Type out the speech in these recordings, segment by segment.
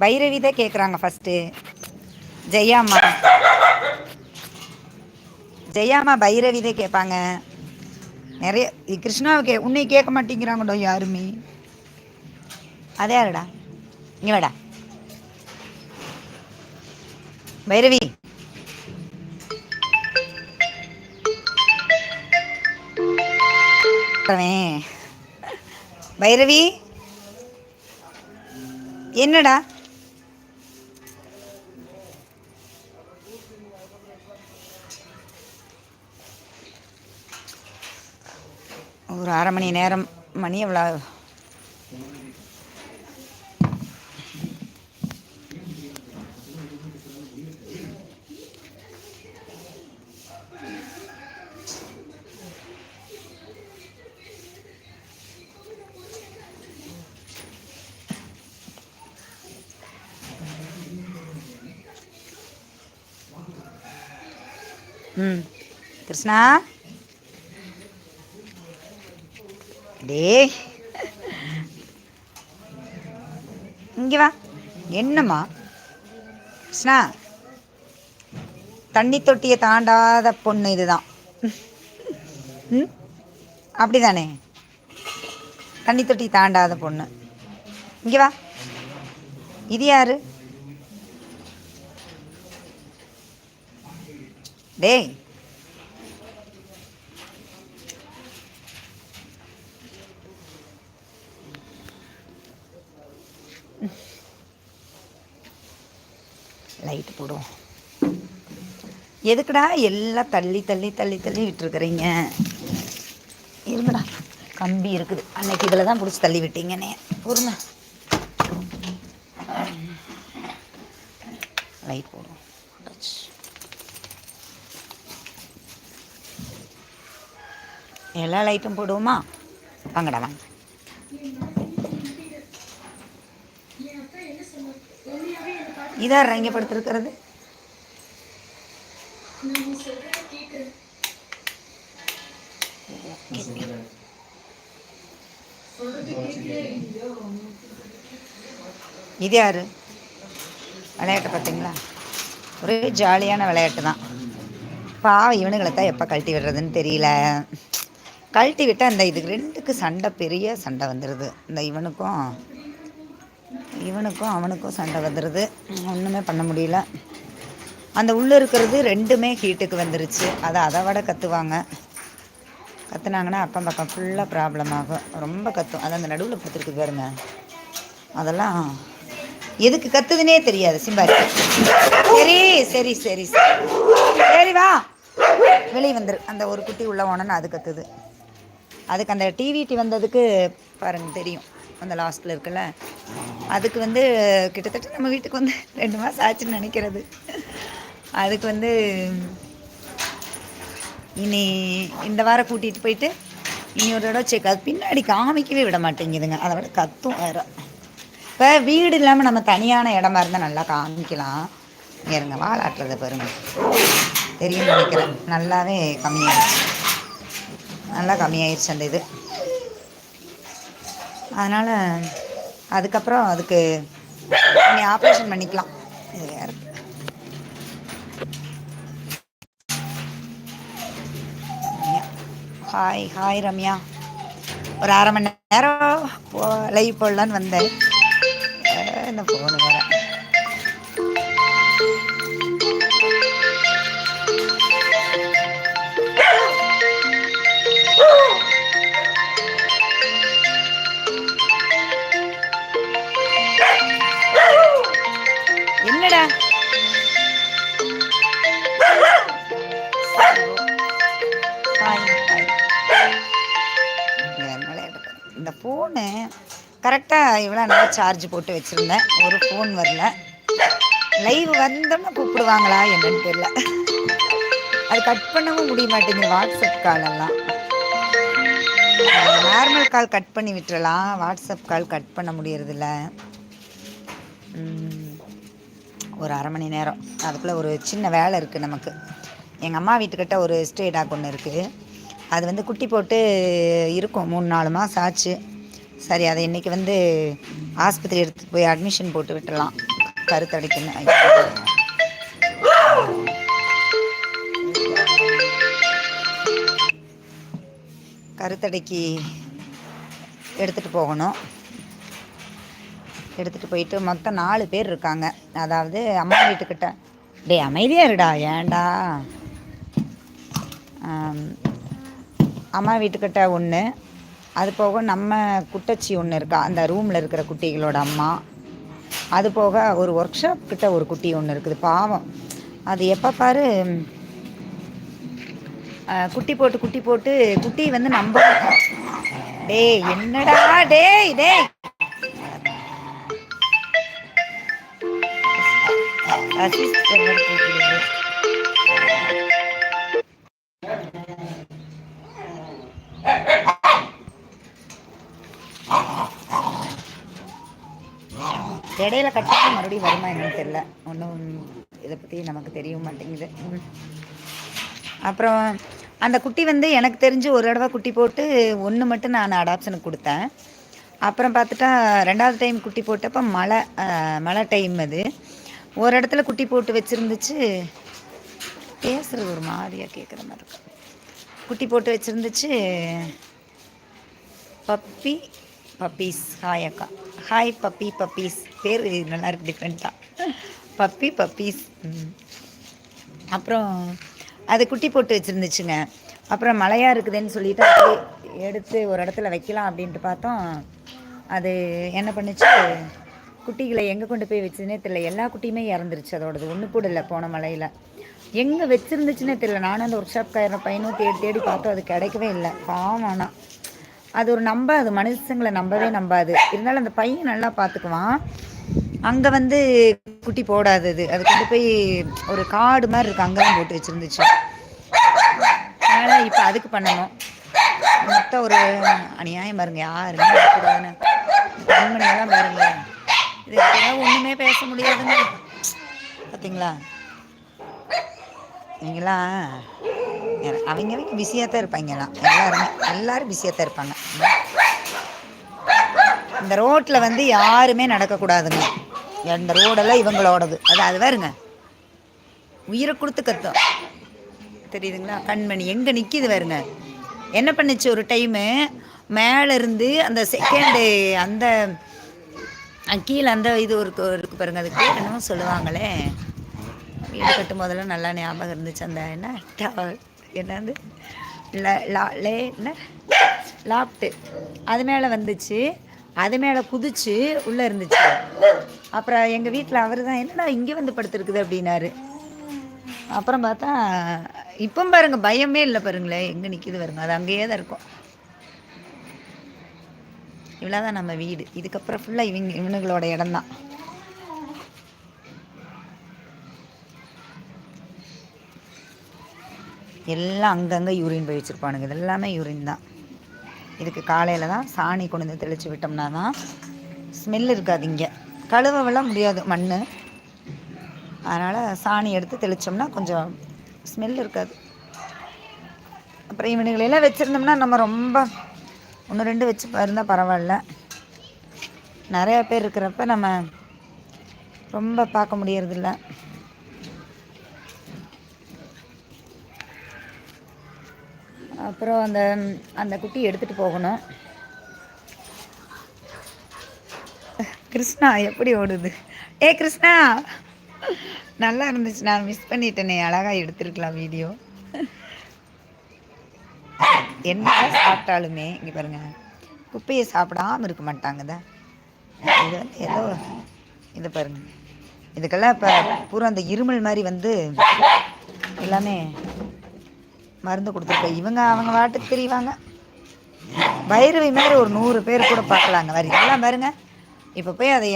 பைரவி தான் கேட்குறாங்க ஃபஸ்ட்டு ஜெயாம்மா ஜெயாம்மா பைரவி தான் கேட்பாங்க நிறைய கிருஷ்ணாவை கே உன்னை கேட்க மாட்டேங்கிறாங்கடோ யாருமே. அதே யாருடா? இங்கே வாடா. பைரவி. பைரவி. என்னடா? ஒரு அரை மணி நேரம் மணி எவ்வளோ? ம். கிருஷ்ணா? டேய் இங்கே வா. என்னம்மா? கிருஷ்ணா தண்ணி தொட்டியை தாண்டாத பொண்ணு இதுதான். ம்? அப்படிதானே? தண்ணி தொட்டி தாண்டாத பொண்ணு. இங்கே வா. இது யாரு? டேய் லைட்டு போடுவோம். எதுக்குடா எல்லாம் தள்ளி தள்ளி தள்ளி தள்ளி விட்டுருக்குறீங்க? இருங்கடா. கம்பி இருக்குது. அன்னைக்கு இதில் தான் பிடிச்சி தள்ளி விட்டீங்கன்னே. பொறுமை. லைட் போடுவோம். எல்லா லைட்டும் போடுவோமா? வாங்கடா வாங்க. இதார் ரங்கப்படுத்திருக்கிறது இது யாரு? விளையாட்டு பார்த்தீங்களா? ஒரே ஜாலியான விளையாட்டு தான். பாவம் இவனுங்களை தான் எப்போ கழட்டி விடுறதுன்னு தெரியல. கழட்டி விட்டால் இந்த இதுக்கு ரெண்டுக்கு சண்டை பெரிய சண்டை வந்துடுது இந்த இவனுக்கும் இவனுக்கும் அவனுக்கும் சண்டை வந்துடுது ஒன்றுமே பண்ண முடியல. அந்த உள்ளே இருக்கிறது ரெண்டுமே ஹீட்டுக்கு வந்துருச்சு. அதை அதை விட கத்துவாங்க. கத்துனாங்கன்னா அக்கம் பக்கம் ஃபுல்லாக ப்ராப்ளம் ஆகும். ரொம்ப கற்றும் அது அந்த நடுவில் கொடுத்துருக்கு பாருங்க. அதெல்லாம் எதுக்கு கத்துதுன்னே தெரியாது சிம்பாரி சரி சரி சரி சரி. சரி வா. வெளியே வந்துரு. அந்த ஒரு குட்டி உள்ள ஓனன்னு அது கத்துது. அதுக்கு அந்த டிவிடி வந்ததுக்கு பாருங்க தெரியும். அந்த லாஸ்ட்டில் இருக்குல்ல? அதுக்கு வந்து கிட்டத்தட்ட நம்ம வீட்டுக்கு வந்து ரெண்டு மாதம் ஆச்சுன்னு நினைக்கிறது. அதுக்கு வந்து இனி இந்த வாரம் கூட்டிகிட்டு போயிட்டு இனி ஒரு தடவை செக் அது பின்னாடி காமிக்கவே விட மாட்டேங்குதுங்க. அதை விட கத்தும் வேறு. இப்போ வீடு இல்லாமல் நம்ம தனியான இடமா இருந்தால் நல்லா காமிக்கலாம். இருங்க வாழாட்டுறத பாருங்க. தெரியும் நினைக்கிறேன். நல்லாவே கம்மியாயிடுச்சு. நல்லா கம்மியாயிடுச்சு அந்த இது. அதனால் அதுக்கப்புறம் அதுக்கு நீ ஆப்ரேஷன் பண்ணிக்கலாம். இது ஹாய் ஹாய் ரம்யா. ஒரு அரை மணி நேரம் போ லைவ் போடலான்னு வந்தேன். இந்த ஃபோனு வேறு. சார்ஜ் போட்டு வச்சுருந்தேன். ஒரு ஃபோன் வரல. லைவ் வந்தோம்னா கூப்பிடுவாங்களா என்னன்னு தெரியல. அது கட் பண்ணவும் முடிய மாட்டேங்குது வாட்ஸ்அப் கால் எல்லாம். நார்மல் கால் கட் பண்ணி விட்டுறலாம். வாட்ஸ்அப் கால் கட் பண்ண முடியறதில்ல. ஒரு அரை மணி நேரம். அதுக்குள்ளே ஒரு சின்ன வேலை இருக்குது நமக்கு. எங்கள் அம்மா வீட்டுக்கிட்ட ஒரு ஸ்டேடாக் ஒன்று இருக்குது அது வந்து குட்டி போட்டு இருக்கும். மூணு நாலு மாதம் ஆச்சு. சரி அதை இன்றைக்கி வந்து ஆஸ்பத்திரி எடுத்துகிட்டு போய் அட்மிஷன் போட்டு விட்டுடலாம் கருத்தடைக்குன்னு கருத்தடைக்கு எடுத்துகிட்டு போகணும். எடுத்துகிட்டு போயிட்டு மொத்தம் நாலு பேர் இருக்காங்க. அதாவது அம்மா வீட்டுக்கிட்ட டே அமைதியாக இருடா ஏண்டா அம்மா வீட்டுக்கிட்ட ஒன்று அது போக நம்ம குட்டச்சி ஒன்று இருக்கா அந்த ரூமில் இருக்கிற குட்டிகளோட அம்மா. அது போக ஒரு ஒர்க் ஷாப் கிட்ட ஒரு குட்டி ஒன்று இருக்குது பாவம். அது எப்போ பாரு குட்டி போட்டு குட்டி போட்டு குட்டி வந்து நம்ப டேய் என்னடா டேய் டேய். அசிஸ்டன்ட் இடையில கட்டாமல் மறுபடியும் வருமா என்னன்னு தெரில ஒன்றும் இதை பற்றி நமக்கு தெரிய மாட்டேங்குது. அப்புறம் அந்த குட்டி வந்து எனக்கு தெரிஞ்சு ஒரு தடவை குட்டி போட்டு ஒன்று மட்டும் நான் அடாப்ஷனுக்கு கொடுத்தேன். அப்புறம் பார்த்துட்டா ரெண்டாவது டைம் குட்டி போட்டப்போ மழை மழை டைம் அது. ஒரு இடத்துல குட்டி போட்டு வச்சுருந்துச்சு. பேசுகிறது ஒரு மாதிரியாக கேட்குற மாதிரி இருக்கும் குட்டி போட்டு வச்சுருந்துச்சு. பப்பி பப்பீஸ் ஹாய் அக்கா ஹாய் பப்பி பப்பீஸ் பேர் நல்லா இருக்கு டிஃப்ரெண்ட்டாக பப்பி பப்பீஸ் அப்புறம் அது குட்டி போட்டு வச்சுருந்துச்சுங்க. அப்புறம் மழையாக இருக்குதுன்னு சொல்லிட்டு எடுத்து ஒரு இடத்துல வைக்கலாம் அப்படின்ட்டு பார்த்தோம். அது என்ன பண்ணுச்சு? குட்டிகளை எங்கே கொண்டு போய் வச்சதுனே தெரியல. எல்லா குட்டியுமே இறந்துருச்சு அதோடது. ஒன்று கூட இல்லை போன மலையில். எங்கே வச்சுருந்துச்சுன்னே தெரியல. நானும் அந்த ஒர்க் ஷாப் காயிற பையனும் தேடி தேடி பார்த்தோம். அது கிடைக்கவே இல்லை. பாவம் ஆனால் அது ஒரு நம்பாது மனுஷங்களை நம்பவே நம்பாது. இருந்தாலும் அந்த பையன் நல்லா பார்த்துக்குவான் அங்கே வந்து குட்டி போடாதது அது. கொண்டு போய் ஒரு காடு மாதிரி இருக்குது அங்கே தான் போட்டு வச்சுருந்துச்சு. அதனால் இப்போ அதுக்கு பண்ணணும். மொத்தம் ஒரு அநியாயம் பாருங்க. யாருமே கூடாதுன்னு கண்மணியெல்லாம் பாருங்க. இது ஒன்றுமே பேச முடியாதுங்க பார்த்தீங்களா நீங்களாம் அவங்க அவங்க பிஸியாக தான் இருப்பாங்கலாம் எல்லாருமே எல்லோரும் பிஸியாக தான் இருப்பாங்க. இந்த ரோட்டில் வந்து யாருமே நடக்கக்கூடாதுங்க. இந்த ரோடெல்லாம் இவங்களோடது. அது அது வருங்க உயிரை கொடுத்து கத்தோம். தெரியுதுங்களா? கண்மணி எங்கே நிற்கிது வருங்க என்ன பண்ணுச்சு ஒரு டைமு மேலேருந்து அந்த செகண்டு அந்த கீழே அந்த இது ஒரு இருக்கு பாருங்க அதுக்கு என்னமோ சொல்லுவாங்களே. வீடு கட்டும் போதெல்லாம் நல்லா ஞாபகம் இருந்துச்சு அந்த என்ன? என்னது? லே என்ன லாப்ட்டு. அது மேலே வந்துச்சு. அது மேலே குதிச்சு உள்ளே இருந்துச்சு. அப்புறம் எங்கள் வீட்டில் அவர் தான் என்னடா இங்கே வந்து படுத்துருக்குது? அப்படின்னாரு. அப்புறம் பார்த்தா இப்போ பாருங்க பயமே இல்லை பாருங்களேன். எங்கே நிற்கிது பாருங்க அது அங்கேயே தான் இருக்கும். இவ்வளோ தான் நம்ம வீடு. இதுக்கப்புறம் ஃபுல்லாக இவங்க இவனுங்களோட இடம் தான் எல்லாம் அங்கங்கே யூரின் போய் வச்சுருப்பானுங்க. இது எல்லாமே யூரின் தான். இதுக்கு காலையில் தான் சாணி கொண்டு வந்து தெளித்து விட்டோம்னா தான் ஸ்மெல் இருக்காது இங்கே. கழுவவெல்லாம் முடியாது மண் அதனால் சாணி எடுத்து தெளித்தோம்னா கொஞ்சம் ஸ்மெல் இருக்காது. அப்புறம் இவனுங்களெல்லாம் வச்சுருந்தோம்னா நம்ம ரொம்ப ஒன்று ரெண்டு வச்சு இருந்தால் பரவாயில்ல. நிறையா பேர் இருக்கிறப்ப நம்ம ரொம்ப பார்க்க முடியறதில்ல. அப்புறம் அந்த அந்த குட்டி எடுத்துகிட்டு போகணும். கிருஷ்ணா எப்படி ஓடுது? ஏ கிருஷ்ணா! நல்லா இருந்துச்சு. நான் மிஸ் பண்ணிட்டேனே. அழகாக எடுத்துருக்கலாம் வீடியோ என்ன சாப்பிட்டாலுமே இங்கே பாருங்கள் குப்பையை சாப்பிடாமல் இருக்க மாட்டாங்க இது வந்து ஏதோ இது பாருங்கள் இதுக்கெல்லாம் இப்போ பூரா அந்த இருமல் மாதிரி வந்து எல்லாமே மருந்து கொடுத்துருக்கோம் இவங்க அவங்க வாட்டுக்கு தெரியவாங்க பைரவி மாதிரி ஒரு நூறு பேர் கூட பார்க்கலாங்க. வேறு எல்லாம் பாருங்க. இப்போ போய் அதை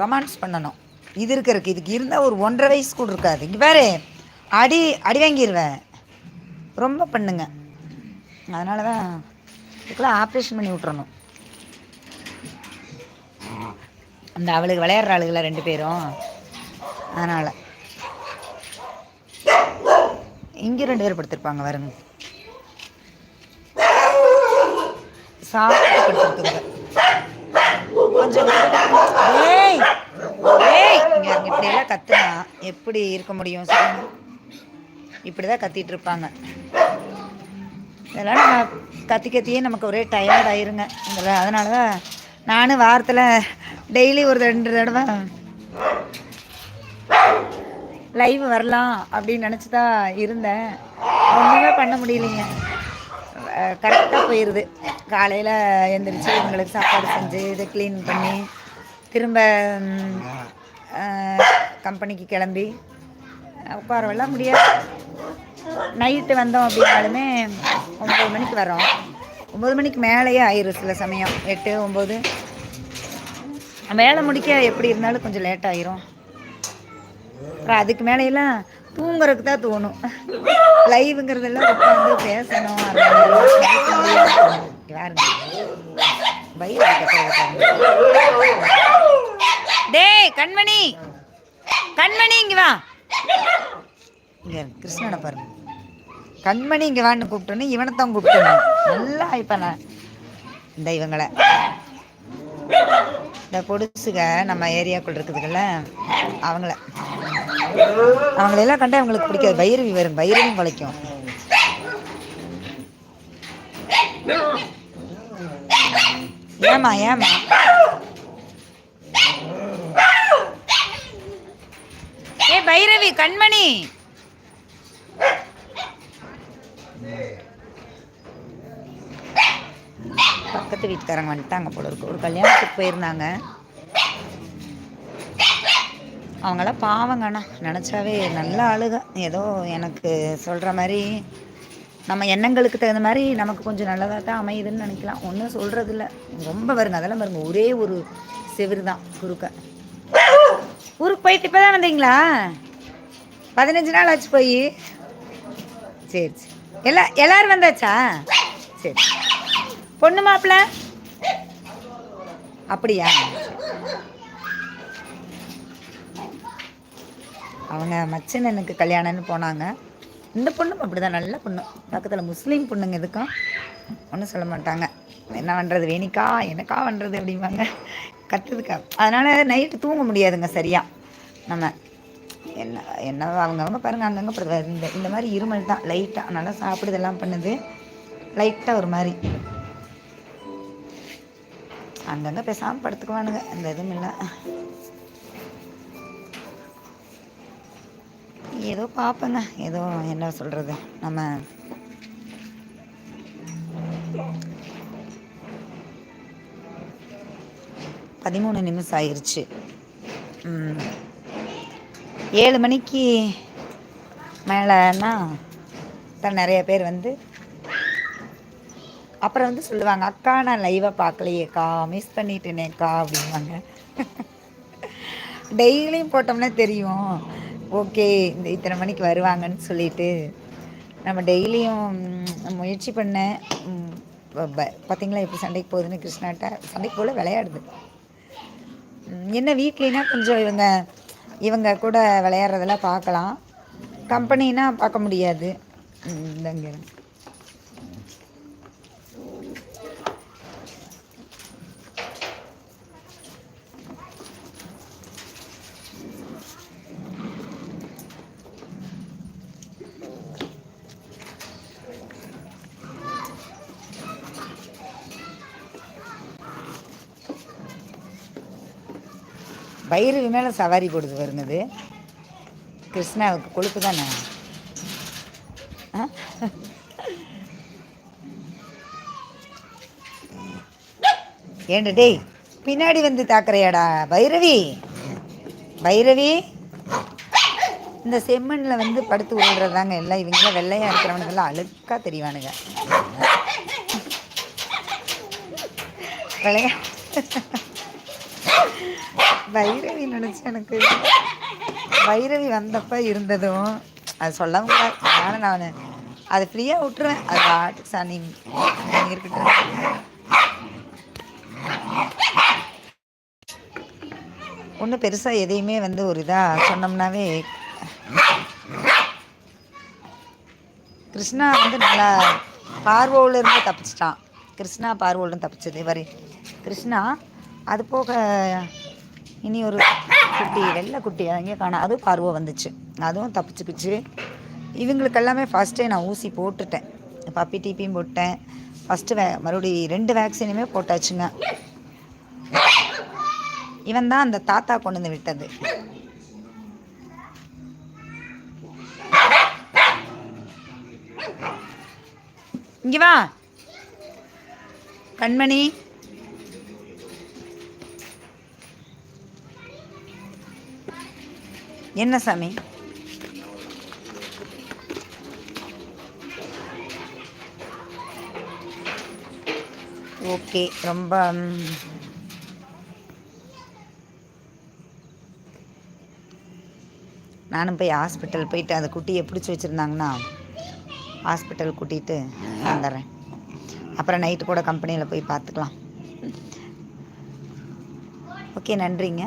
ரொமான்ஸ் பண்ணணும். இது இருக்கிறதுக்கு இதுக்கு இருந்தால் ஒரு ஒன்றரை வயசு கூட இருக்காது. இங்கே பாரு அடி அடி வாங்கிடுவேன் ரொம்ப பண்ணுங்க. அதனால தான் இதுக்கெல்லாம் ஆப்ரேஷன் பண்ணி விட்றணும் அந்த அவளுக்கு விளையாடுற ஆளுகளை ரெண்டு பேரும். அதனால். இங்கே ரெண்டு பேர் படுத்திருப்பாங்க வருங்க சாப்பிட்டு படுத்துருக்குங்க கொஞ்சம் ஏய் ஏய் இங்கே இப்படியெல்லாம் கத்துனா எப்படி இருக்க முடியும் சொல்லுங்க. இப்படி தான் கத்திட்டு இருப்பாங்க. இதெல்லாம் நம்ம கத்தி கத்தியே நமக்கு ஒரே டயர்ட் ஆயிருங்க அதனால தான் நானும் வாரத்தில் டெய்லி ஒரு ரெண்டு தடவை லைவ் வரலாம் அப்படின்னு நினச்சி தான் இருந்தேன். ஒன்றுமே பண்ண முடியலைங்க. கரெக்டாக போயிடுது காலையில் எழுந்திரிச்சு இவங்களுக்கு சாப்பாடு செஞ்சு இதை க்ளீன் பண்ணி திரும்ப கம்பெனிக்கு கிளம்பி உட்காரவெல்லாம் முடியாது. நைட்டு வந்தோம் அப்படின்னாலுமே ஒம்பது மணிக்கு வரோம் ஒம்பது மணிக்கு மேலேயே ஆயிரும் சில சமயம். எட்டு ஒம்பது வேலை முடிக்க எப்படி இருந்தாலும் கொஞ்சம் லேட் ஆயிரும். அப்புறம் அதுக்கு மேலேயெல்லாம் தூங்குறதுக்கு தான் தோணும். லைவுங்கிறதெல்லாம் உட்காந்து பேசணும் டேய் கண்மணி. கண்மணி இங்க வா. இங்க கிருஷ்ணனை பாருங்க. கண்மணி இங்கே வான்னு கூப்பிட்டோன்னு இவனை தான் கூப்பிட்டணும் நல்லா இப்போ நான் இந்த இவங்களை. இந்த பொடுசுக நம்ம ஏரியாக்குள் இருக்குதுல்ல அவங்கள. அவங்களெல்லாம் கண்டா அவங்களுக்கு பிடிக்காது. பைரவி வரும். பைரவியும் குலைக்கும் ஏமா ஏமா ஏ பைரவி கண்மணி. பக்கத்து வீட்டுக்காரங்க வந்துட்டாங்க போல இருக்கு. ஒரு கல்யாணத்துக்கு போயிருந்தாங்க. அவங்களாம் பாவங்கண்ணா நினச்சாவே நல்ல ஆளுக ஏதோ எனக்கு சொல்கிற மாதிரி நம்ம எண்ணங்களுக்கு தகுந்த மாதிரி நமக்கு கொஞ்சம் நல்லதாக தான் அமையுதுன்னு நினைக்கலாம். ஒன்றும் சொல்கிறது இல்லை ரொம்ப வருங்க. அதெல்லாம் பாருங்க. ஒரே ஒரு செவிறு தான் குறுக்க. ஊருக்கு போயிட்டு இப்போ தான் வந்தீங்களா? பதினஞ்சு நாள் ஆச்சு போய். சரி சரி. எல்லா எல்லோரும் வந்தாச்சா? சரி. பொண்ணு மாப்பிள்ள அப்படியா? அவங்க மச்சனனுக்கு கல்யாணம்னு போனாங்க. இந்த பொண்ணும் அப்படி தான் நல்ல பொண்ணு. பக்கத்தில் முஸ்லீம் பொண்ணுங்க எதுக்கும்? ஒன்றும் சொல்ல மாட்டாங்க. என்ன பண்ணுறது வேணிக்கா? எனக்கா பண்ணுறது அப்படிம்பாங்க. கற்றுதுக்கா அதனால் நைட்டு தூங்க முடியாதுங்க சரியாக நம்ம என்ன என்ன அவங்கவுங்க பாருங்கள் அங்கங்கே இந்த இந்த மாதிரி இருமல் தான். லைட்டாக நல்லா சாப்பிடுதெல்லாம் பண்ணுது. லைட்டாக ஒரு மாதிரி. அங்கங்கே பேசாமல் படுத்துக்குவானுங்க. அந்த இதுவும் இல்லை. ஏதோ பார்ப்பேங்க ஏதோ என்ன சொல்கிறது நம்ம பதிமூணு நிமிஷம் ஆயிடுச்சு ஏழு மணிக்கு மேலேன்னா தான் நிறைய பேர் வந்து அப்புறம் வந்து சொல்லுவாங்க அக்கா நான் லைவாக பார்க்கலையேக்கா மிஸ் பண்ணிட்டேனேக்கா அப்படின்வாங்க டெய்லியும் போட்டோம்னா தெரியும். ஓகே இந்த இத்தனை மணிக்கு வருவாங்கன்னு சொல்லிட்டு. நம்ம டெய்லியும் முயற்சி பண்ணேன் பார்த்தீங்களா எப்படி சண்டைக்கு போகுதுன்னு கிருஷ்ணாட்ட சண்டைக்கு போல விளையாடுது. என்ன வீக்லினா கொஞ்சம் இவங்க இவங்க கூட விளையாடுறதெல்லாம் பார்க்கலாம். கம்பெனினா பார்க்க முடியாது. இந்தங்க. பைரவி மேலே சவாரி போடுது வருங்குது கிருஷ்ணாவுக்கு கொழுப்பு தானே? ஏண்ட டேய் பின்னாடி வந்து தாக்குறையாடா பைரவி? பைரவி? இந்த செம்மண்ணில் வந்து படுத்து விழுறதாங்க எல்லாம் இவங்களாம் வெள்ளையாக இருக்கிறவனுங்கெல்லாம் அழுக்காக தெரியவானுங்க விளையா வைரவி நினச்சி எனக்கு வைரவி வந்தப்போ இருந்ததும் அது சொல்ல முடியாது அதனால் நான் அதை ஃப்ரீயாக விட்டுருவேன். அது ஆட்டுக்கு சனி இருக்கட்டும் ஒன்றும் பெருசாக எதையுமே வந்து ஒரு இதாக சொன்னோம்னாவே கிருஷ்ணா வந்து நல்லா பார்வோவிலேருந்து தப்பிச்சிட்டான். கிருஷ்ணா பார்வோலேருந்து தப்பிச்சது. வரி கிருஷ்ணா அது போக இனி ஒரு குட்டி வெள்ளை குட்டி அங்கே காணோம் அதுவும் பார்வை வந்துச்சு. அதுவும் தப்பிச்சுக்குச்சு இவங்களுக்கு எல்லாமே ஃபஸ்ட்டே நான் ஊசி போட்டுட்டேன். பப்பி டிபியும் போட்டேன். ஃபஸ்ட்டு வே மறுபடி ரெண்டு வேக்சினுமே போட்டாச்சுங்க. இவன் தான் அந்த தாத்தா கொண்டு வந்து விட்டது. இங்கே வா. கண்மணி. என்ன சாமி? ஓகே ரொம்ப நானும் போய் ஹாஸ்பிட்டல் போயிட்டு அந்த குட்டியை பிடிச்சி வச்சுருந்தாங்கன்னா ஹாஸ்பிட்டல் கூட்டிகிட்டு வந்துடுறேன். அப்புறம் நைட்டு கூட கம்பெனியில் போய் பார்த்துக்கலாம். ஓகே நன்றிங்க.